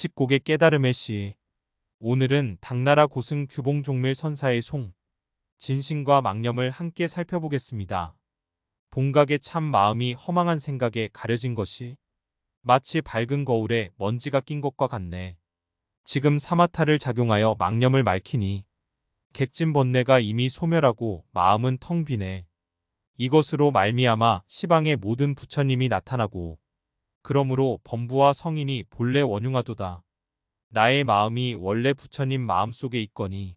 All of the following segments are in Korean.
집곡의 깨달음의 시. 오늘은 당나라 고승 규봉 종밀 선사의 송, 진심과 망념을 함께 살펴보겠습니다. 봉각의 참 마음이 허망한 생각에 가려진 것이 마치 밝은 거울에 먼지가 낀 것과 같네. 지금 사마타를 작용하여 망념을 말키니 객진 번뇌가 이미 소멸하고 마음은 텅 비네. 이것으로 말미암아 시방의 모든 부처님이 나타나고 그러므로 범부와 성인이 본래 원흉하도다. 나의 마음이 원래 부처님 마음속에 있거니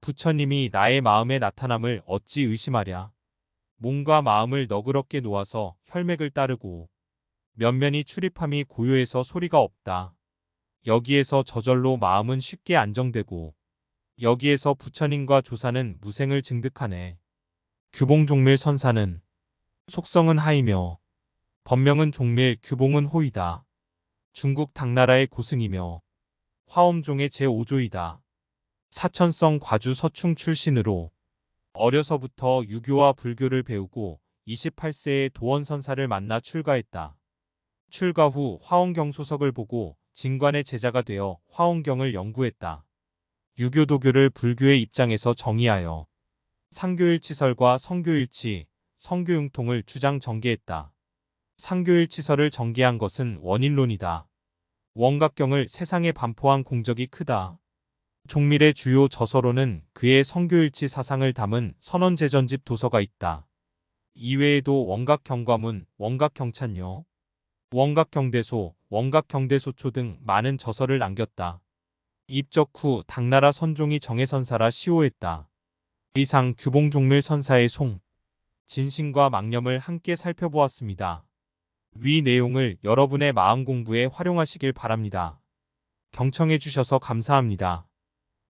부처님이 나의 마음에 나타남을 어찌 의심하랴. 몸과 마음을 너그럽게 놓아서 혈맥을 따르고 면면이 출입함이 고요해서 소리가 없다. 여기에서 저절로 마음은 쉽게 안정되고 여기에서 부처님과 조사는 무생을 증득하네. 규봉종밀 선사는 속성은 하이며 법명은 종밀 규봉은 호이다. 중국 당나라의 고승이며 화엄종의 제5조이다. 사천성 과주 서충 출신으로 어려서부터 유교와 불교를 배우고 28세에 도원선사를 만나 출가했다. 출가 후 화엄경 소석을 보고 진관의 제자가 되어 화엄경을 연구했다. 유교도교를 불교의 입장에서 정의하여 상교일치설과 성교일치, 성교융통을 주장 전개했다. 상교일치설을 전개한 것은 원일론이다. 원각경을 세상에 반포한 공적이 크다. 종밀의 주요 저서로는 그의 성교일치 사상을 담은 선원제전집 도서가 있다. 이외에도 원각경과문, 원각경찬요, 원각경대소, 원각경대소초 등 많은 저서를 남겼다. 입적 후 당나라 선종이 정해선사라 시호했다. 이상 규봉종밀 선사의 송, 진심과 망념을 함께 살펴보았습니다. 위 내용을 여러분의 마음 공부에 활용하시길 바랍니다. 경청해 주셔서 감사합니다.